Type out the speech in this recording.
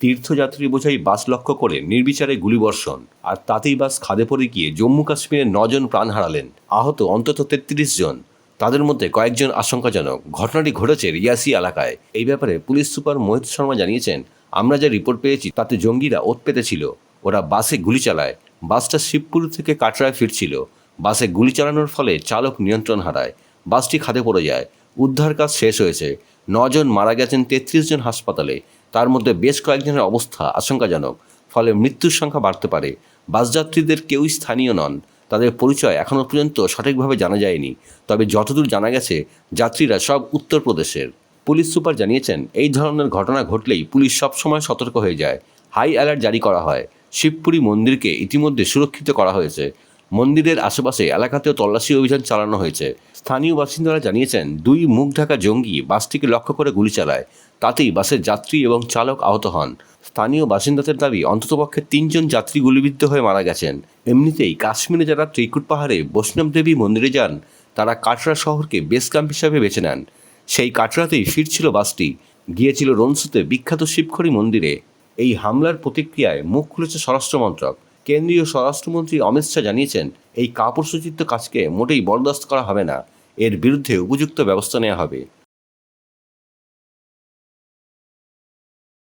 তীর্থযাত্রী বোঝাই বাস লক্ষ্য করে নির্বিচারে গুলিবর্ষণ, আর তাতেই বাস খাদে পড়ে গিয়ে জম্মু কাশ্মীরে নজন প্রাণ হারালেন। আহত অন্তত তেত্রিশ জন। তাদের মধ্যে কয়েকজন আশঙ্কাজনক। ঘটনাটি ঘটেছে রিয়াসি এলাকায়। এই ব্যাপারে পুলিশ সুপার মোহিত শর্মা জানিয়েছেন, আমরা যে রিপোর্ট পেয়েছি, তাতে জঙ্গিরা ওত পেতেছিল। ওরা বাসে গুলি চালায়। বাসটা শিবপুর থেকে কাটরায় ফিরছিল। বাসে গুলি চালানোর ফলে চালক নিয়ন্ত্রণ হারায়। বাসটি খাদে পড়ে যায়। উদ্ধার কাজ শেষ হয়েছে। নজন মারা গেছেন তেত্রিশ জন হাসপাতালে। তার মধ্যে বেশ কয়েকজনের অবস্থা আশঙ্কাজনক। ফলে মৃত্যুর সংখ্যা বাড়তে পারে। বাসযাত্রীদের কেউই স্থানীয় নন। তাদের পরিচয় এখনও পর্যন্ত সঠিকভাবে জানা যায়নি। তবে যতদূর জানা গেছে, যাত্রীরা সব উত্তরপ্রদেশের। পুলিশ সুপার জানিয়েছেন, এই ধরনের ঘটনা ঘটলেই পুলিশ সবসময় সতর্ক হয়ে যায়। হাই অ্যালার্ট জারি করা হয়। শিবপুরী মন্দিরকে ইতিমধ্যে সুরক্ষিত করা হয়েছে। মন্দিরের আশেপাশে এলাকাতেও তল্লাশি অভিযান চালানো হয়েছে। স্থানীয় বাসিন্দারা জানিয়েছেন, দুই মুখ ঢাকা জঙ্গি বাসটিকে লক্ষ্য করে গুলি চালায়। তাতেই বাসের যাত্রী এবং চালক আহত হন। স্থানীয় বাসিন্দাদের দাবি, অন্ততপক্ষে তিনজন যাত্রী গুলিবিদ্ধ হয়ে মারা গেছেন। এমনিতেই কাশ্মীরে যারা ত্রিকুট পাহাড়ে বৈষ্ণব দেবী মন্দিরে যান, তারা কাটরা শহরকে বেস ক্যাম্প হিসাবে বেছে নেন। সেই কাটরাতেই ফিরছিল বাসটি। গিয়েছিল রনসুতে বিখ্যাত শিবখড়ি মন্দিরে। এই হামলার প্রতিক্রিয়ায় মুখ খুলেছে স্বরাষ্ট্র মন্ত্রক। কেন্দ্রীয় স্বরাষ্ট্রমন্ত্রী অমিত শাহ জানিয়েছেন, এই কাপড়সূচিত কাজকে মোটেই বরদাস্ত করা হবে না। এর বিরুদ্ধে উপযুক্ত ব্যবস্থা নেওয়া হবে।